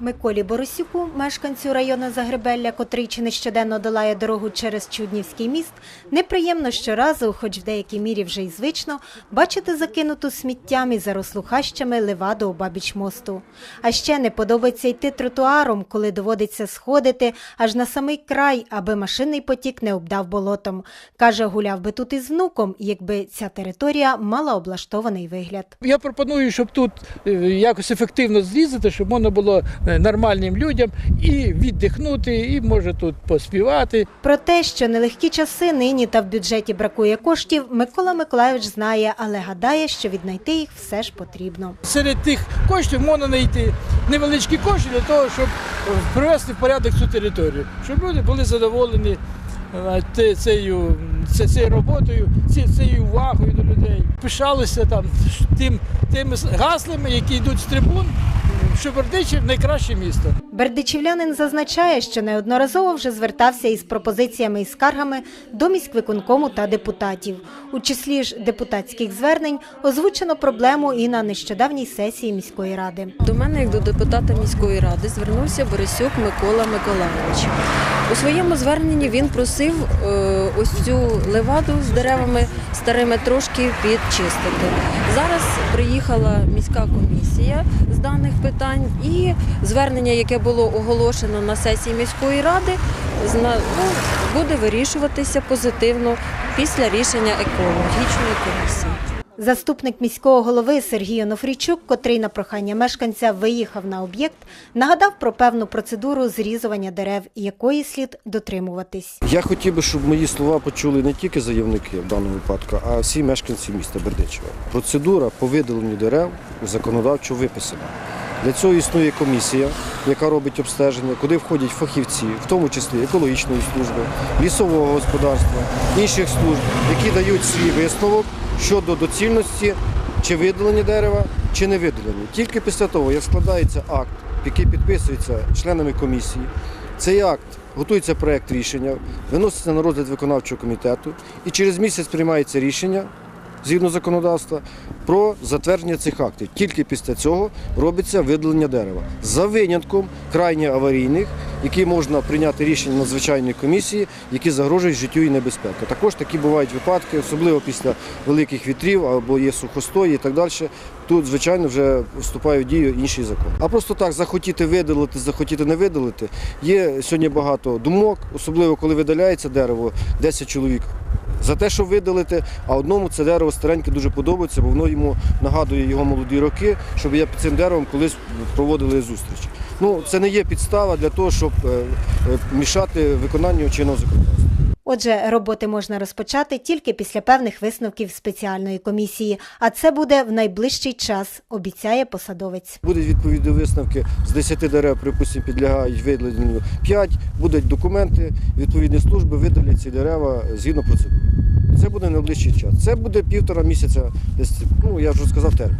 Миколі Борисюку, мешканцю району Загребелля, котрий чи не щоденно долає дорогу через Чуднівський міст, неприємно щоразу, хоч в деякій мірі вже й звично, бачити закинуту сміттям і зарослу хащами леваду обабіч мосту. А ще не подобається йти тротуаром, коли доводиться сходити аж на самий край, аби машинний потік не обдав болотом. Каже, гуляв би тут із внуком, якби ця територія мала облаштований вигляд. Я пропоную, щоб тут е, якось ефективно зрізати, щоб можна було нормальним людям і віддихнути, і може тут поспівати. Про те, що нелегкі часи нині та в бюджеті бракує коштів, Микола Миколайович знає, але гадає, що віднайти їх все ж потрібно. Серед тих коштів можна знайти невеличкі кошти для того, щоб е, привести в порядок цю територію, щоб люди були задоволені е, цією, цією роботою, цією увагою до людей. Пишалися там тим, тими гаслами, які йдуть з трибун, що Бердичів найкраще місто. Бердичівлянин зазначає, що неодноразово вже звертався із пропозиціями і скаргами до міськвиконкому та депутатів. У числі ж депутатських звернень озвучено проблему і на нещодавній сесії міської ради. До мене, як до депутата міської ради, звернувся Борисюк Микола Миколайович. У своєму зверненні він просив е, ось цю леваду з деревами старими трошки підчистити. Зараз приїхала міська комісія з даних питань, і звернення, яке було оголошено на сесії міської ради, ну, буде вирішуватися позитивно після рішення екологічної комісії. Заступник міського голови Сергій Онофрійчук, котрий на прохання мешканця виїхав на об'єкт, нагадав про певну процедуру зрізування дерев, якої слід дотримуватись. Я хотів би, щоб мої слова почули не тільки заявники в даному випадку, а всі мешканці міста Бердичева. Процедура по видаленню дерев законодавчо виписана. Для цього існує комісія, яка робить обстеження, куди входять фахівці, в тому числі екологічної служби, лісового господарства, інших служб, які дають свій висновок щодо доцільності чи видалення дерева, чи не видалення. Тільки після того, як складається акт, який підписується членами комісії, цей акт готується проєкт рішення, виноситься на розгляд виконавчого комітету і через місяць приймається рішення згідно законодавства про затвердження цих актів. Тільки після цього робиться видалення дерева. За винятком крайне аварійних, які можна прийняти рішення надзвичайної комісії, які загрожують життю і небезпеку. Також такі бувають випадки, особливо після великих вітрів або є сухостої і так далі. Тут, звичайно, вже вступає в дію інший закон. А просто так захотіти видалити, захотіти не видалити. Є сьогодні багато думок, особливо коли видаляється дерево, 10 чоловік. За те, щоб видалити, а одному це дерево стареньке дуже подобається, бо воно йому нагадує його молоді роки, щоб я під цим деревом колись проводили зустріч. Ну, це не є підстава для того, щоб е, е, мішати виконанню чинного законодавства. Отже, роботи можна розпочати тільки після певних висновків спеціальної комісії, а це буде в найближчий час, обіцяє посадовець. Будуть відповідні висновки з 10 дерев, припустимо, підлягають видаленню 5, будуть документи, відповідні служби видалять ці дерева згідно процедури. Це буде найближчий час. Це буде півтора місяця, ну я вже сказав термін.